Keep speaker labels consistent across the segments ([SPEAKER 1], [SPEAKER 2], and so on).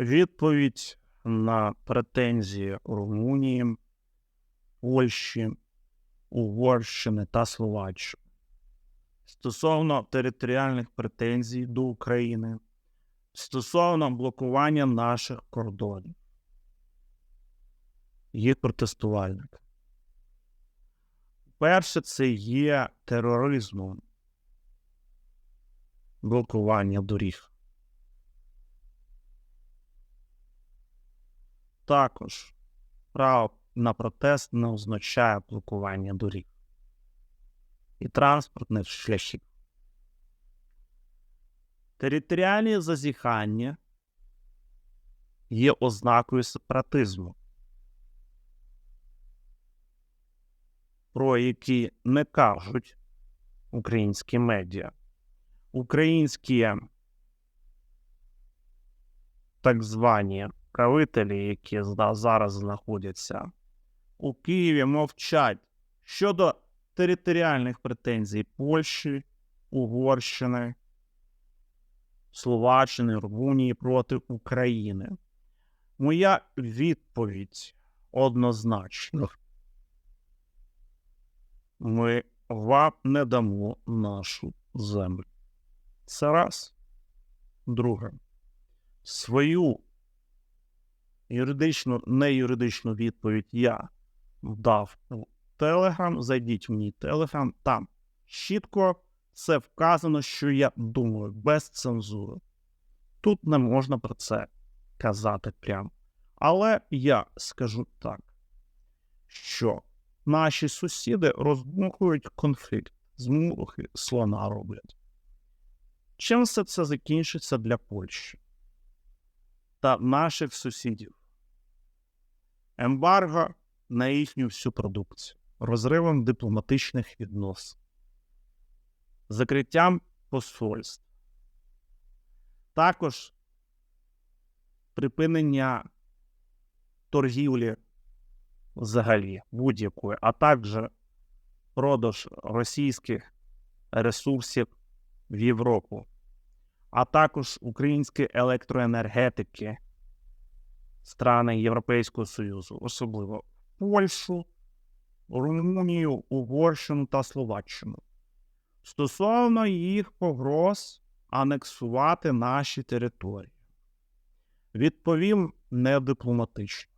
[SPEAKER 1] Відповідь на претензії Румунії, Польщі, Угорщини та Словаччини стосовно територіальних претензій до України, стосовно блокування наших кордонів, їх протестувальники. Перше, це є тероризмом блокування доріг. Також право на протест не означає блокування доріг і транспортних шляхів. Територіальні зазіхання є ознакою сепаратизму, про які не кажуть українські медіа. Українські так звані правителі, які зараз знаходяться у Києві, мовчать щодо територіальних претензій Польщі, Угорщини, Словаччини, Румунії проти України. Моя відповідь однозначна. Ми вам не дамо нашу землю. Це раз. Друге. Свою юридичну, не юридичну відповідь я дав у Телеграм. Зайдіть в мій Телеграм. Там чітко це вказано, що я думаю, без цензури. Тут не можна про це казати прямо. Але я скажу так, що наші сусіди роздмухують конфлікт, з слона роблять. Чим все це закінчиться для Польщі та наших сусідів? Ембарго на їхню всю продукцію, розривом дипломатичних відносин, закриттям посольств, також припинення торгівлі взагалі будь-якої, а також продаж російських ресурсів в Європу, а також української електроенергетики страни Європейського Союзу, особливо Польщу, Румунію, Угорщину та Словаччину. Стосовно їх погроз анексувати наші території. Відповім не дипломатично.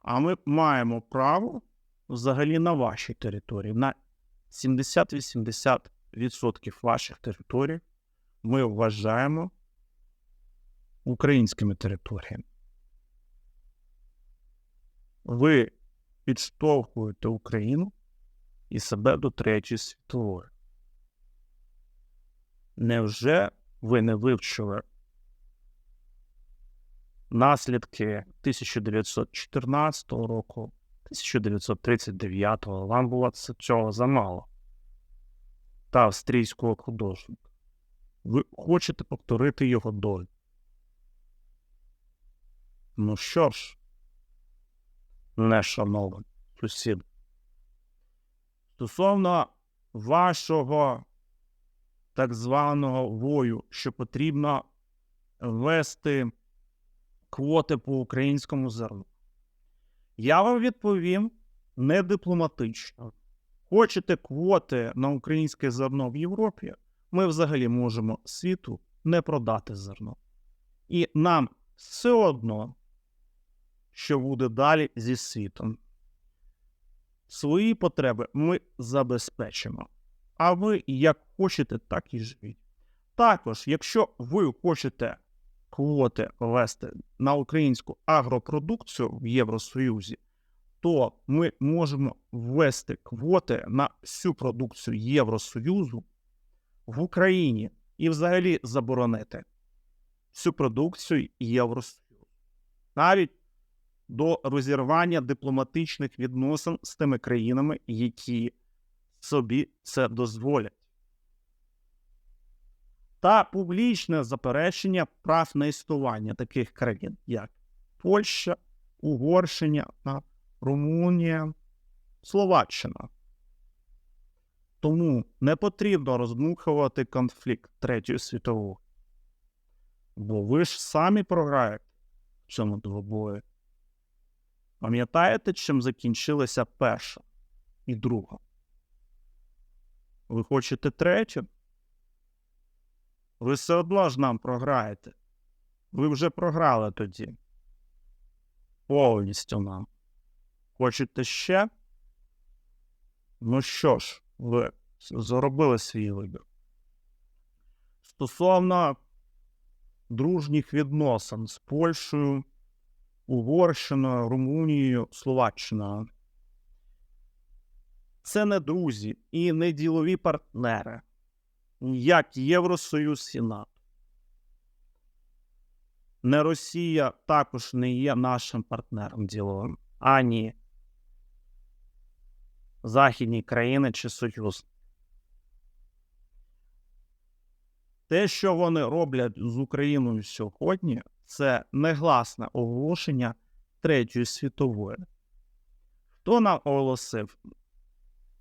[SPEAKER 1] А ми маємо право взагалі на вашій території. На 70-80% ваших територій ми вважаємо українськими територіями. Ви підштовхуєте Україну і себе до Третьої світової. Невже ви не вивчили наслідки 1914 року, 1939 вам було цього замало. Та австрійського художника. Ви хочете повторити його долю. Ну що ж, не шановні сусід. Стосовно вашого так званого вою, що потрібно ввести квоти по українському зерну. Я вам відповім не дипломатично. Хочете квоти на українське зерно в Європі? Ми взагалі можемо світу не продати зерно. І нам все одно, що буде далі зі світом. Свої потреби ми забезпечимо. А ви як хочете, так і живіть. Також, якщо ви хочете квоти ввести на українську агропродукцію в Євросоюзі, то ми можемо ввести квоти на всю продукцію Євросоюзу в Україні і взагалі заборонити всю продукцію Євросоюзу. Навіть до розірвання дипломатичних відносин з тими країнами, які собі це дозволять та публічне заперечення прав на існування таких країн, як Польща, Угорщина, Румунія, Словаччина. Тому не потрібно роздмухувати конфлікт Третьої світової. Бо ви ж самі програєте в цьому двобої. Пам'ятаєте, чим закінчилася перша і друга? Ви хочете третю? Ви все одно ж нам програєте. Ви вже програли тоді. Повністю нам. Хочете ще? Ну що ж, ви зробили свій вибір. Стосовно дружніх відносин з Польщею, Угорщиною, Румунією, Словаччиною. Це не друзі і не ділові партнери, як Євросоюз і НАТО. Не Росія також не є нашим партнером діловим, ані західні країни чи Союз. Те, що вони роблять з Україною сьогодні, це негласне оголошення Третьої світової. Хто нам оголосив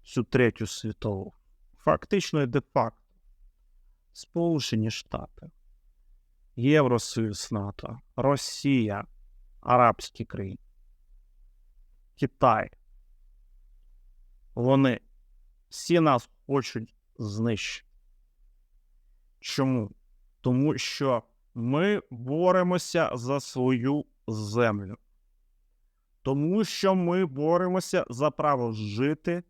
[SPEAKER 1] цю третю світову? Фактично і де-факто. Сполучені Штати, Євросоюз НАТО, Росія, Арабські країни, Китай. Вони всі нас хочуть знищити. Чому? Тому що ми боремося за свою землю. Тому що ми боремося за право жити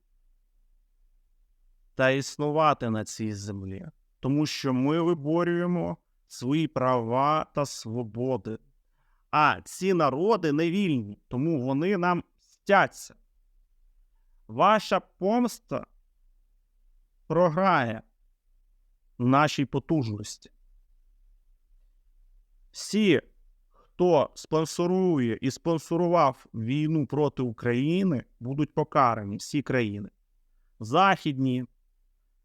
[SPEAKER 1] та існувати на цій землі. Тому що ми виборюємо свої права та свободи. А ці народи не вільні, тому вони нам стяться. Ваша помста програє нашій потужності. Всі, хто спонсорує і спонсорував війну проти України, будуть покарані всі країни. Західні,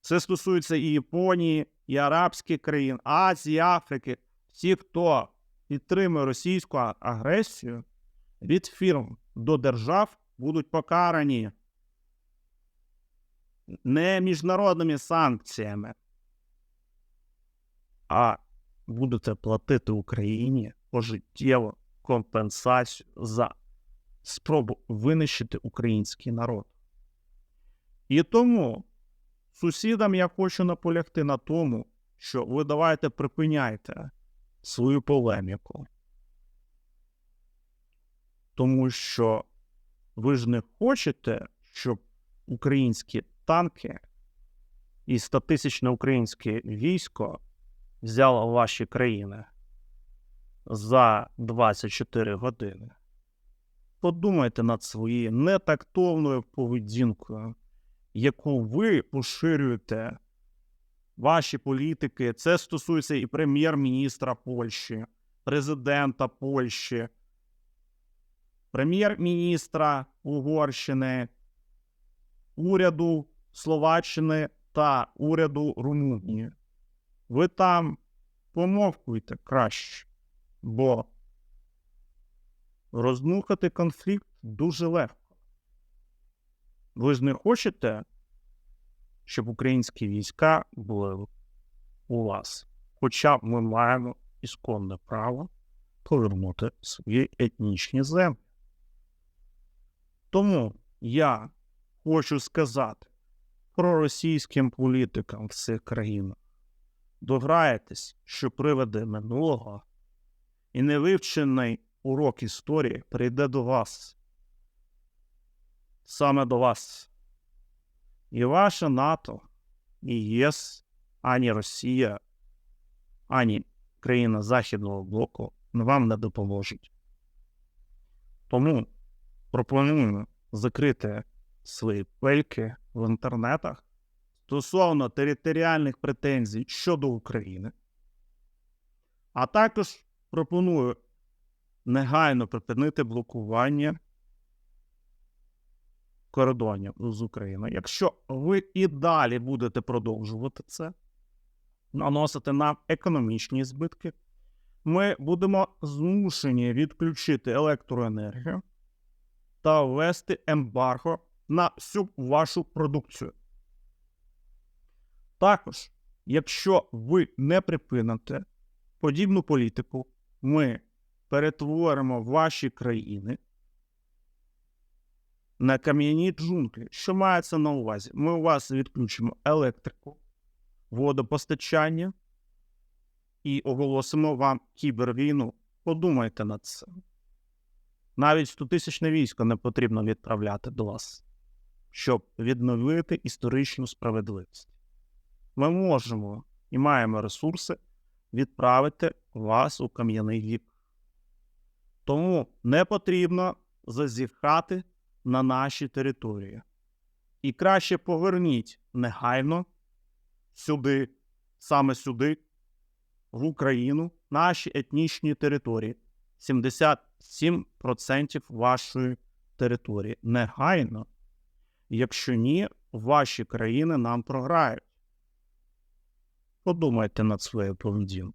[SPEAKER 1] це стосується і Японії, і арабських країн, Азії, Африки. Всі, хто підтримує російську агресію, від фірм до держав будуть покарані не міжнародними санкціями, а будете платити Україні пожиттєву компенсацію за спробу винищити український народ. І тому сусідам я хочу наполягти на тому, що ви давайте припиняйте свою полеміку. Тому що ви ж не хочете, щоб українські танки і статисячне українське військо взяло ваші країни за 24 години. Подумайте над своєю нетактовною поведінкою, яку ви поширюєте ваші політики. Це стосується і прем'єр-міністра Польщі, президента Польщі, прем'єр-міністра Угорщини, уряду Словаччини та уряду Румунії. Ви там помовкуйте краще, бо роздмухати конфлікт дуже легко. Ви ж не хочете, щоб українські війська були у вас. Хоча ми маємо ісконне право повернути свої етнічні землі. Тому я хочу сказати проросійським політикам в цих країнах. Дограєтесь, що приводи минулого і невивчений урок історії прийде до вас. Саме до вас. І ваше НАТО, і ЄС, ані Росія, ані країна Західного блоку вам не допоможуть. Тому пропонуємо закрити свої пельки в інтернетах стосовно територіальних претензій щодо України. А також пропоную негайно припинити блокування кордонів з Україною. Якщо ви і далі будете продовжувати це, наносити нам економічні збитки, ми будемо змушені відключити електроенергію та ввести ембарго на всю вашу продукцію. Також, якщо ви не припините подібну політику, ми перетворимо ваші країни на кам'яні джунглі. Що мається на увазі? Ми у вас відключимо електрику, водопостачання і оголосимо вам кібервійну. Подумайте над цим. Навіть 100-тисячне військо не потрібно відправляти до вас, щоб відновити історичну справедливість. Ми можемо і маємо ресурси відправити вас у кам'яний вік. Тому не потрібно зазіхати на наші території. І краще поверніть негайно сюди, саме сюди, в Україну, наші етнічні території. 77% вашої території. Негайно. Якщо ні, ваші країни нам програють. Подумайте над своєю поведінкою.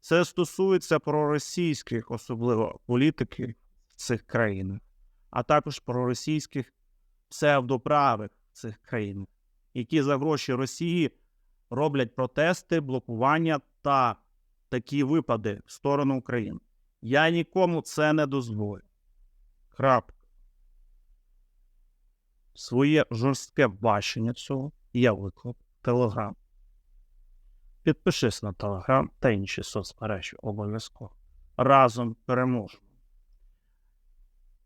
[SPEAKER 1] Це стосується проросійських, особливо політиків в цих країнах, а також проросійських псевдоправих в цих країнах, які за гроші Росії роблять протести, блокування та такі випади в сторону України. Я нікому це не дозволю. Крапка. Своє жорстке бачення цього я виклав Телеграм. Підпишись на Телеграм та інші соцмережі обов'язково. Разом переможемо.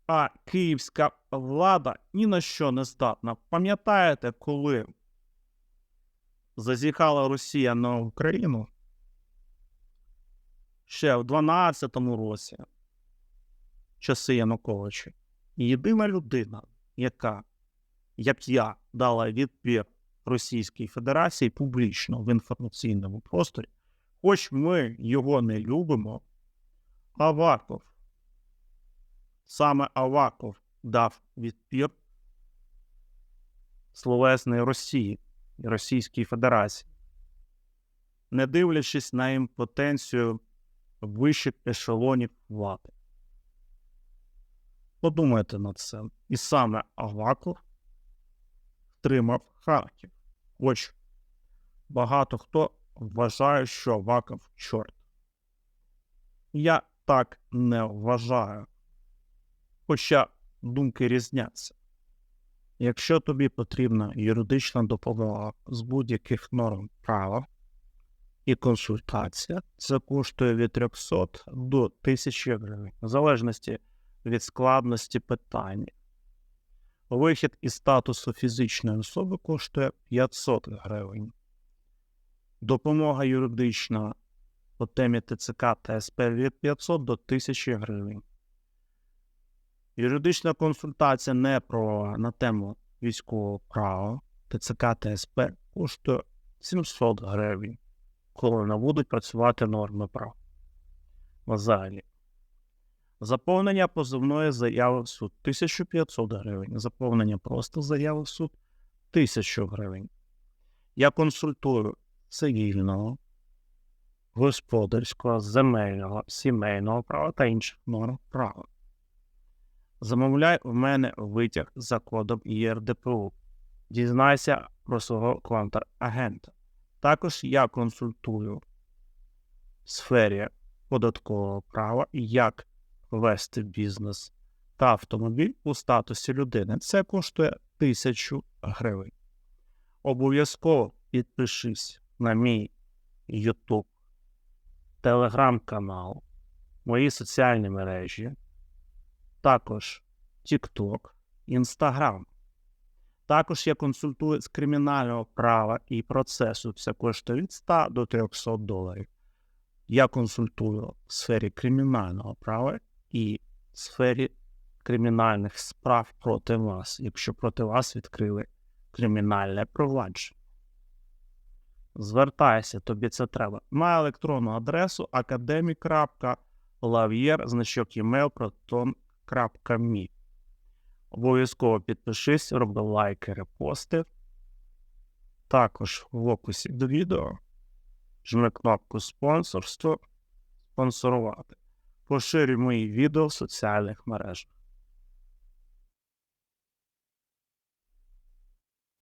[SPEAKER 1] А київська влада ні на що не здатна. Пам'ятаєте, коли зазіхала Росія на Україну? Ще в 12-му році, часи Януковича, єдина людина, яка, як я, дала відпір Російській Федерації публічно в інформаційному просторі, хоч ми його не любимо, Аваков. Саме Аваков дав відпір словесної Росії і Російській Федерації, не дивлячись на імпотенцію вищих ешелонів влади. Подумайте над цим. І саме Аваков втримав Харків. Хоч багато хто вважає, що Аваков чорт. Я так не вважаю. Хоча думки різняться. Якщо тобі потрібна юридична допомога з будь-яких норм права і консультація, це коштує від 300 до 1000 гривень, в залежності від складності питання. Вихід із статусу фізичної особи коштує 500 гривень. Допомога юридична по темі ТЦК та СП від 500 до 1000 гривень. Юридична консультація не про на тему військового права ТЦК та СП коштує 700 гривень, коли не будуть працювати норми права. Взагалі. Заповнення позовної заяви в суд 1500 гривень. Заповнення просто заяви в суд 1000 гривень. Я консультую цивільного, господарського, земельного, сімейного права та інших норм права. Замовляй в мене витяг за кодом ЄРДПУ. Дізнайся про свого контрагента. Також я консультую в сфері податкового права, як вести бізнес та автомобіль у статусі людини. Це коштує 1000 гривень. Обов'язково підпишись на мій YouTube, телеграм-канал, мої соціальні мережі, також TikTok, Instagram. Також я консультую з кримінального права і процесу. Це коштує від 100 до 300 доларів. Я консультую в сфері кримінального права і в сфері кримінальних справ проти вас, якщо проти вас відкрили кримінальне провадження. Звертайся, тобі це треба. На електронну адресу academic.lavier, значок email proton.me. Обов'язково підпишись, роби лайки, репости. Також в описі до відео жми кнопку спонсорство, спонсорувати. Поширюй мої відео в соціальних мережах.